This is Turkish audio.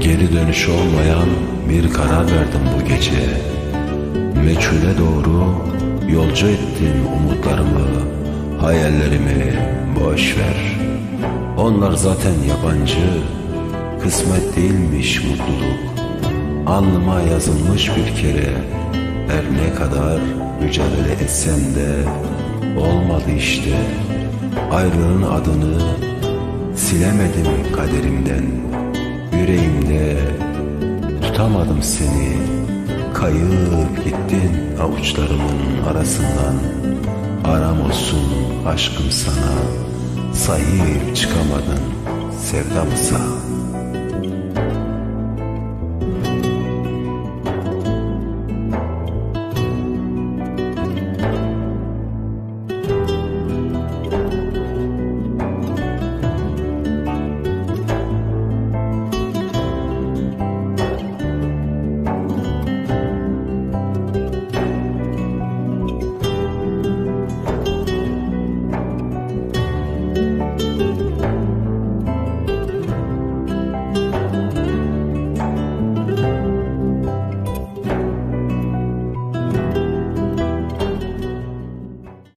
Geri dönüş olmayan bir karar verdim bu gece. Meçhule doğru yolcu ettin umutlarımı Hayallerimi boş ver. Onlar zaten yabancı Kısmet değilmiş mutluluk. Alnıma yazılmış bir kere Her ne kadar mücadele etsem de Olmadı işte. Ayrılığın adını Silemedim kaderimden Yüreğimde tutamadım seni. Kayıp gittin avuçlarımın arasından. Aram olsun aşkım sana. Sahip çıkamadın sevdamıza